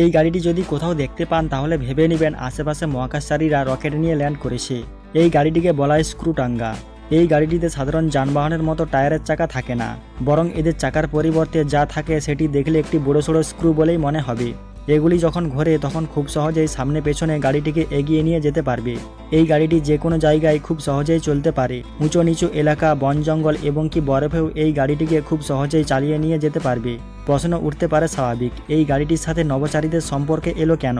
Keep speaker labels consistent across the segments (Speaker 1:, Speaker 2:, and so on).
Speaker 1: এই গাড়িটি যদি কোথাও দেখতে পান, তাহলে ভেবে নেবেন আশেপাশে মহাকাশচারীরা রকেট নিয়ে ল্যান্ড করেছে। এই গাড়িটিকে বলা হয় স্ক্রুটাঙ্গা। এই গাড়িটিতে সাধারণ যানবাহনের মতো টায়ারের চাকা থাকে না। বরং এদের চাকার পরিবর্তে যা থাকে, সেটি দেখলে একটি বড় সড়ো স্ক্রু বলেই মনে হবে। এগুলি যখন ঘোরে, তখন খুব সহজেই সামনে পেছনে গাড়িটিকে এগিয়ে নিয়ে যেতে পারবে। এই গাড়িটি যে কোনো জায়গায় খুব সহজেই চলতে পারে। উঁচু নিচু এলাকা, বন জঙ্গল, এবং কি বরফেও এই গাড়িটিকে খুব সহজেই চালিয়ে নিয়ে যেতে পারবে। প্রশ্ন উঠতে পারে স্বাভাবিক, এই গাড়িটির সাথে নবচারীদের সম্পর্কে এলো কেন?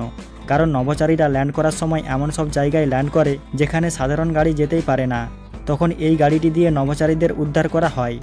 Speaker 1: কারণ নবচারীরা ল্যান্ড করার সময় এমন সব জায়গায় ল্যান্ড করে যেখানে সাধারণ গাড়ি যেতেই পারে না। তখন এই গাড়িটি দিয়ে নবচারীদের উদ্ধার করা হয়।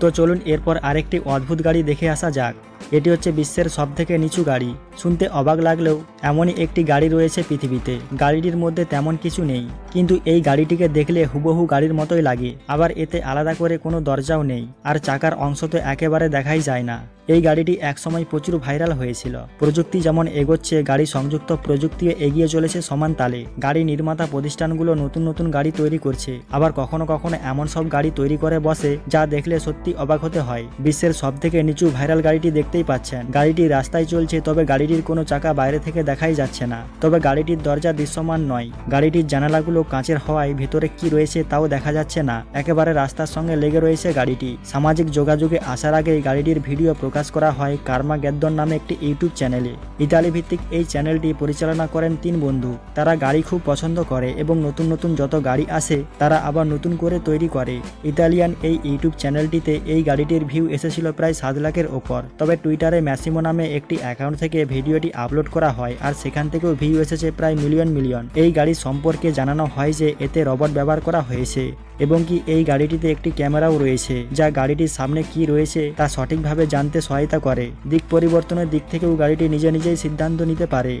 Speaker 1: তো চলুন এরপর আরেকটি অদ্ভুত গাড়ি দেখে আসা যাক। এটি হচ্ছে বিশ্বের সবথেকে নিচু গাড়ি। শুনতে অবাক লাগলেও এমনই একটি গাড়ি রয়েছে পৃথিবীতে। গাড়িটির মধ্যে তেমন কিছু নেই। কিন্তু এই গাড়িটিকে দেখলে হুবহু গাড়ির মতোই লাগে। আবার এতে আলাদা করে কোনো দরজাও নেই। আর চাকার অংশ তো একেবারে দেখাই যায় না। এই গাড়িটি একসময় প্রচুর ভাইরাল হয়েছিল। প্রযুক্তি যেমন এগোচ্ছে, গাড়ি সংযুক্ত প্রযুক্তিও এগিয়ে চলেছে সমান তালে। গাড়ি নির্মাতা প্রতিষ্ঠানগুলো নতুন নতুন গাড়ি তৈরি করছে। আবার কখনো কখনো এমন সব গাড়ি তৈরি করে বসে, যা দেখলে সত্যি অবাক হতে হয়। বিশ্বের সব থেকে নিচু ভাইরাল গাড়িটি দেখতেই পাচ্ছেন। গাড়িটি রাস্তায় চলছে, তবে গাড়িটির কোনো চাকা বাইরে থেকে দেখাই যাচ্ছে না। তবে গাড়িটির দরজা দৃশ্যমান নয়। গাড়িটির জানালাগুলো কাঁচের হওয়ায় ভেতরে কি রয়েছে তাও দেখা যাচ্ছে না। একেবারে রাস্তার সঙ্গে লেগে রয়েছে গাড়িটি। সামাজিক যোগাযোগে আসার আগেই গাড়িটির ভিডিও প্রকাশ করা হয় কার্মা গ্যাদ্দন নামে একটি ইউটিউব চ্যানেলে। ইতালি ভিত্তিক এই চ্যানেলটি পরিচালনা করেন তিন বন্ধু। তারা গাড়ি খুব পছন্দ করে এবং নতুন নতুন যত গাড়ি আসে, তারা আবার নতুন করে তৈরি করে। ইতালিয়ান এই ইউটিউব চ্যানেলটিতে এই গাড়িটির ভিউ এসেছিল প্রায় সাত লাখের ওপর। তবে টুইটারে ম্যাসিমো নামে একটি অ্যাকাউন্ট থেকে ভিডিওটি আপলোড করা হয় আর সেখান থেকেও ভিউ এসেছে প্রায় মিলিয়ন মিলিয়ন এই গাড়ি সম্পর্কে জানানো হয় যে এতে রবট ব্যবহার করা হয়েছে এবং কি এই গাড়িটিতে একটি ক্যামেরাও রয়েছে যা গাড়িটির সামনে কি রয়েছে তা সঠিকভাবে জানতে সহায়তা করে। দিক পরিবর্তনের দিক থেকেও গাড়িটি নিজে নিজেই সিদ্ধান্ত নিতে পারে।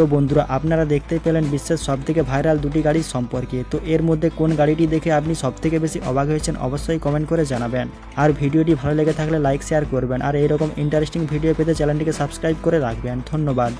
Speaker 1: তো বন্ধুরা, আপনারা দেখতে পেলেন বিশ্বের সবথেকে ভাইরাল দুটি গাড়ির সম্পর্কে। তো এর মধ্যে কোন গাড়িটি দেখে আপনি সবথেকে বেশি অবাক হয়েছেন অবশ্যই কমেন্ট করে জানাবেন। আর ভিডিওটি ভালো লেগে থাকলে লাইক শেয়ার করবেন। আর এরকম ইন্টারেস্টিং ভিডিও পেতে চ্যানেলটিকে সাবস্ক্রাইব করে রাখবেন। ধন্যবাদ।